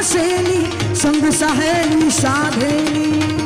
વસેલી સંગ સહેલી સાધેલી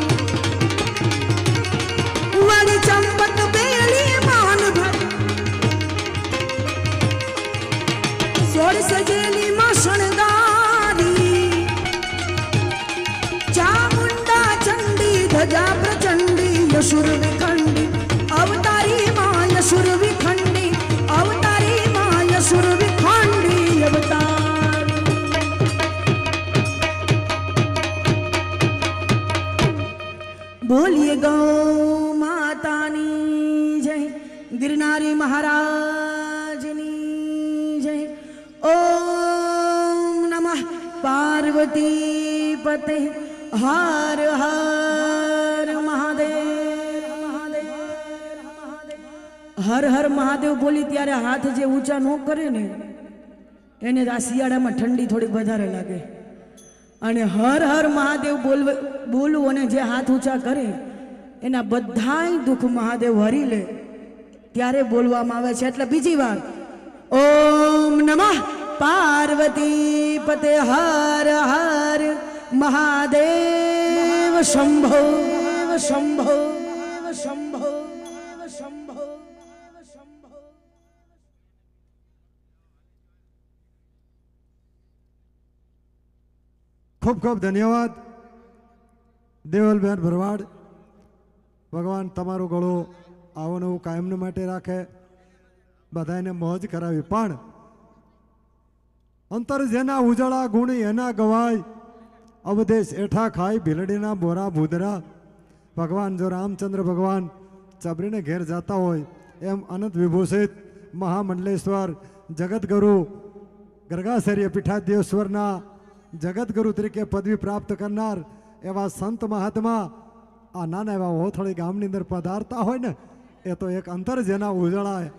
મહારાજની જય. ઓમ નમઃ પાર્વતી પતે. હર હર મહાદેવ હર હર મહાદેવ બોલી ત્યારે હાથ જે ઊંચા ન કરે ને, એને આ શિયાળામાં ઠંડી થોડીક વધારે લાગે. અને હર હર મહાદેવ બોલવ, બોલવું અને જે હાથ ઊંચા કરે, એના બધાય દુઃખ મહાદેવ હરી લે. ત્યારે બોલવામાં આવે છે. એટલે બીજી વાર. ઓમ નમઃ. પાર્વતી પતે હર હર. મહાદેવ શંભો. શંભો શંભો શંભો ખૂબ ખૂબ ધન્યવાદ. દેવલબેન ભરવાડ, ભગવાન તમારો ગળું આવો નવું કાયમને માટે રાખે બધાને મોજ કરાવી. પણ અંતર જેના ઉજળા ગુણ એના ગવાય અવદેશ એઠા ખાય ભીલડીના બોરા ભૂદરા. ભગવાન જો રામચંદ્ર ભગવાન ચબરીને ઘેર જતા હોય, એમ અનંત વિભૂષિત મહામંડલેશ્વર જગતગુરુ ગરગાસર્ય પીઠાધ્યેશ્વરના જગતગુરુ તરીકે પદવી પ્રાપ્ત કરનાર એવા સંત મહાત્મા આ નાના એવા હોથળી ગામની અંદર પધારતા હોય ને એ તો એક અંતર જેના ઉજળાય,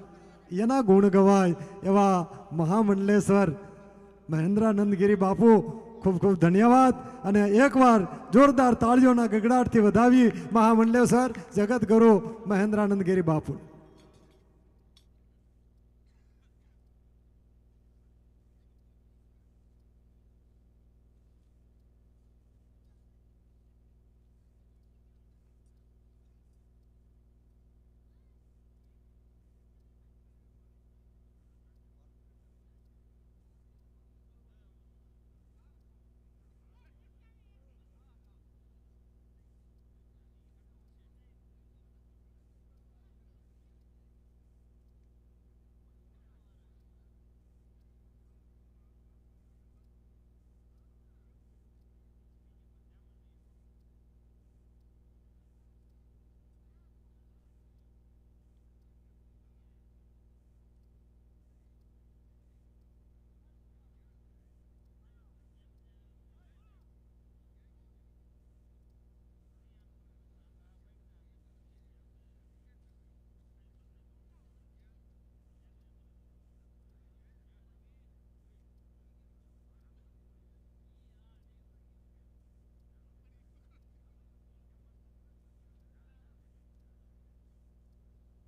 એના ગુણ ગવાય એવા મહામંડલેશ્વર, મહેન્દ્રાનંદગીરી બાપુ, ખૂબ ખૂબ ધન્યવાદ. અને એકવાર જોરદાર તાળીઓના ગગડાટથી વધાવી મહામંડલેશ્વર, જગતગુરુ મહેન્દ્રાનંદગીરી બાપુ.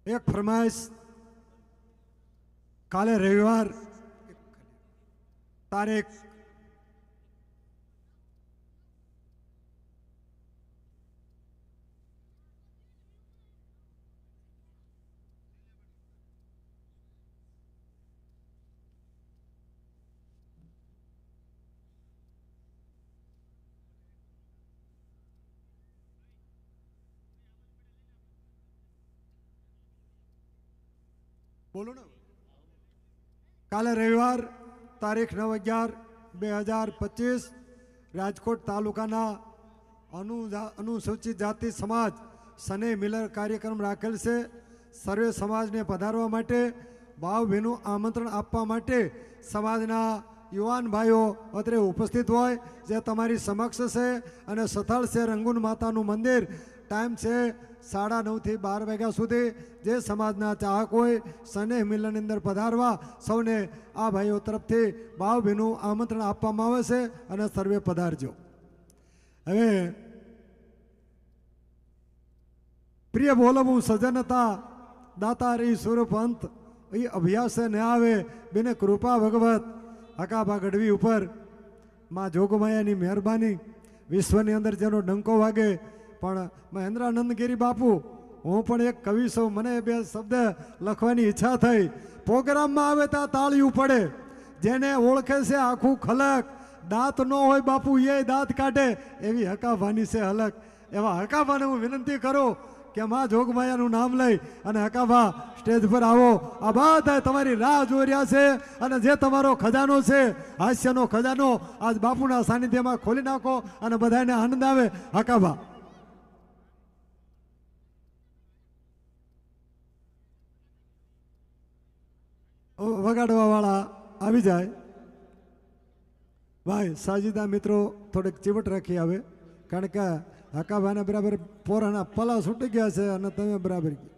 એક ફરમાઈશ કાલે રવિવાર તારીખ બોલો ને કાલે રવિવાર તારીખ નવ અગિયાર બે હજાર પચીસ, રાજકોટ તાલુકાના અનુ અનુસૂચિત જાતિ સમાજ સને મિલર કાર્યક્રમ રાખેલ છે. સર્વે સમાજને પધારવા માટે, ભાવભીનું આમંત્રણ આપવા માટે સમાજના યુવાન ભાઈઓ અત્રે ઉપસ્થિત હોય, જે તમારી સમક્ષ છે અને સથળ છે રંગુન માતાનું મંદિર. ટાઈમ છે સાડા નવથી બાર વાગ્યા સુધી. જે સમાજના ચાહક હોય સનેહ મિલનની અંદર પધારવા સૌને આ ભાઈઓ તરફથી ભાવભીનું આમંત્રણ આપવામાં આવે છે અને સર્વે પધારજો. હવે પ્રિય બોલવું સજનતા દાતારી સુરપંત એ અભ્યાસે ન આવે બિને કૃપા ભગવત હકાભા ગઢવી ઉપર. માં જોગમાયાની મહેરબાની, વિશ્વની અંદર જેનો ડંકો વાગે પણ મહેન્દ્રાનંદ ગિરી બાપુ, હું પણ એક કવિ છું, મને બે શબ્દ લખવાની ઈચ્છા થઈ. પ્રોગ્રામમાં આવે ત્યાં તાળીયું પડે, જેને ઓળખે છે આખું ખલક. દાંત ન હોય બાપુ એ દાંત કાઢે, એવી હકાભાની છે હલક. એવા હકાભાને હું વિનંતી કરું કે માં જોગમાયાનું નામ લઈ અને હકાભા સ્ટેજ પર આવો. આ બધા તમારી રાહ જોઈ રહ્યા છે અને જે તમારો ખજાનો છે, હાસ્યનો ખજાનો, આજ બાપુના સાનિધ્યમાં ખોલી નાખો અને બધાને આનંદ આવે. હકાભા. વગાડવા વાળા આવી જાય. ભાઈ, સાજીદા મિત્રો થોડીક ચીવટ રાખી આવે. કારણ કે હકાભાને બરાબર પોરાના પલા છૂટી ગયા છે અને તમે બરાબર યો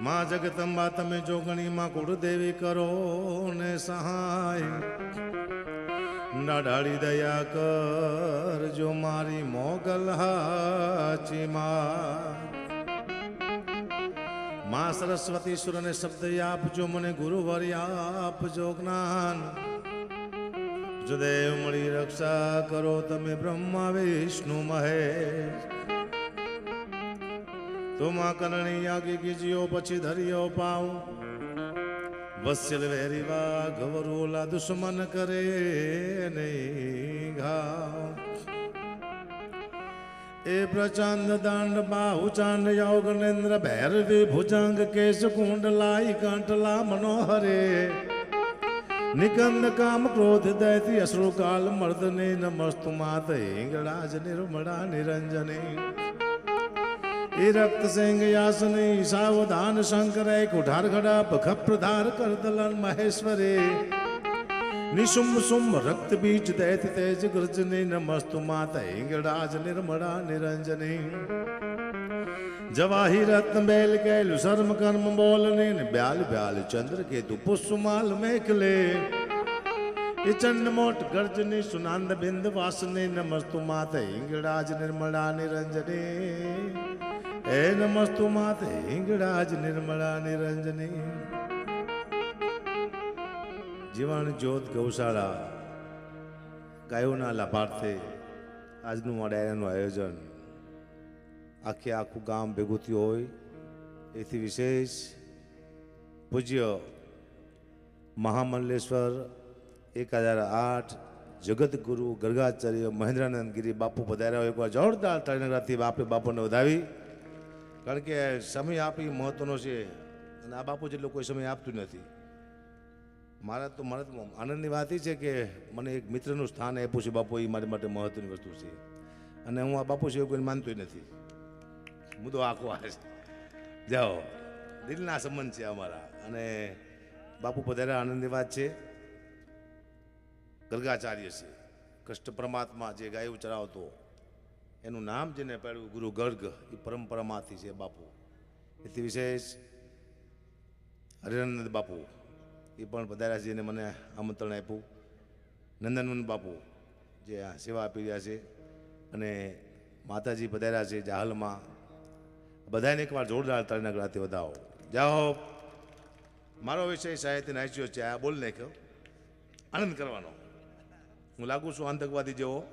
માં જગદંબા, તમે જોગણીમાં કુળદેવી કરો ને સહાય. નડાળી દયા કર જો મારી મોગલ હાચી માં. માં સરસ્વતી સુરને શબ્દ આપજો, મને ગુરુવર આપજો જ્ઞાન. જો દેવ મળી રક્ષા કરો, તમે બ્રહ્મા, વિષ્ણુ, મહેશ. તો માં કરણી યાગી ગીજીઓ પછી ધરિયો પાઉ વત્સલ વેરી વાઘ વરોલા દુશ્મન કરે નહીં ઘાવ એ પ્રચંડ દાંડ બાહુ ચાંડ યોગનેન્દ્ર ભૈરવી ભુજંગ કેશ કુંડલાઈ કંઠલા મનોહરે નિકંદ કામ ક્રોધ દૈતી અશ્રુ કાલ મર્દને નમસ્તુ માત હિંગળાજ નિર્મળા નિરંજને એ રક્ત સિંહ યાસની સાવધાન શંકરે કુઠાર ઘડા પખ પ્રધાર કરદલન મહેશ્વરે. નિશુમ સુમ રક્ત બીજ દૈત તેજ ગર્જને નમસ્તુ માતા હિંગડાજ નિર્મળા નિરંજની. જવાહી રત્ન બેલ કેલ શર્મ કર્મ બોલને ને બ્યાલ બ્યાલ ચંદ્ર કેતુ પુષ્પમાલ મેખલે. એ ચંડ મોટ ગર્જને સુનાંદ બિંદ વાસને નમસ્તુ માતા હિંગડાજ નિર્મળા નિરંજને. હે નમસ્તુ માતે હિંગળાજ નિર્મળા નિરંજની. જીવન જ્યોત ગૌશાળા ગાયોના લાભાર્થે આજનું આ ડાયરાનું આયોજન. આખે આખું ગામ ભેગું થયું હોય, એથી વિશેષ પૂજ્ય મહામલ્લેશ્વર એક હજાર આઠ જગતગુરુ ગર્ગાચાર્ય મહેન્દ્રાનંદ ગિરી બાપુ પધાર્યા હોય એકવાર જોરદાર તળનગરથી બાપે બાપુને વધાવી. કારણ કે સમય આપી મહત્વનો છે અને આ બાપુ જેટલો કોઈ સમય આપતું નથી. મારા તો તો આનંદની વાત એ છે કે મને એક મિત્રનું સ્થાન આપ્યું છે બાપુ, એ મારી માટે મહત્વની વસ્તુ છે. અને હું આ બાપુ સિવાય કોઈને માનતોય નથી. મુદ્દો આખો આ જાઓ. દિલના સંબંધ છે અમારા. અને બાપુ પધાર્યા, આનંદની વાત છે. ગર્ગાચાર્ય છે. કષ્ટ પરમાત્મા જે ગાયું ચરાવતો એનું નામ જેને પાડ્યું, ગુરુ ગર્ગ, એ પરંપરામાંથી છે બાપુ. એથી વિશેષ હરિનંદ બાપુ, એ પણ પધાર્યા છે એને મને આમંત્રણ આપ્યું. નંદનવન બાપુ, જે આ સેવા આપી રહ્યા છે અને માતાજી પધાર્યા છે જાહલમાં. બધાને એકવાર જોરદાર તાળીના ગળાથી વધાવો. જાઓ. મારો વિષય સાહિત્ય નાચ્યો છે. આ બોલ નાખ્યો આનંદ કરવાનો. હું લાગુ છું આતંકવાદી જેવો.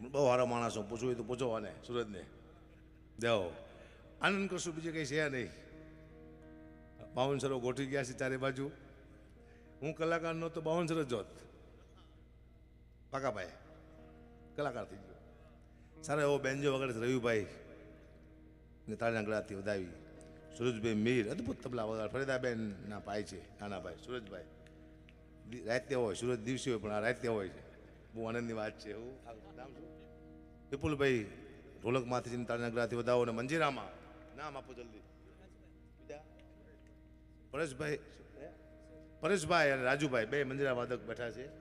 બહુ સારા માણસો પૂછવું હોય તો પૂછો આને સુરજને જાઓ. આનંદ કરશું બીજું કંઈ છે નહીં. બાવનસરો ગોઠવી ગયા છે ચારે બાજુ. હું કલાકાર નહોતો બાવનસર જ જોત પાકાભાઈ, કલાકાર થઈ ગયો. સારા એવો બેન્જો વગર રવિભાઈ ને તાળીના ગળાથી વધાવી. સુરજભાઈ મીર, અદભુત તબલા વગર ફરીદાબેન ના ભાઈ છે, નાના ભાઈ, સુરજભાઈ. રાતે હોય, સુરજ દિવસે હોય, પણ આ રાતે હોય છે. બહુ આનંદની વાત છે એવું? નામ શું? વિપુલભાઈ ઢોલકમાંથી જઈને તાળીના ગળાથી વધાવો અને મંજીરામાં. નામ આપો જલ્દી. પરેશભાઈ. પરેશભાઈ અને રાજુભાઈ બે મંજીરા વાદક બેઠા છે.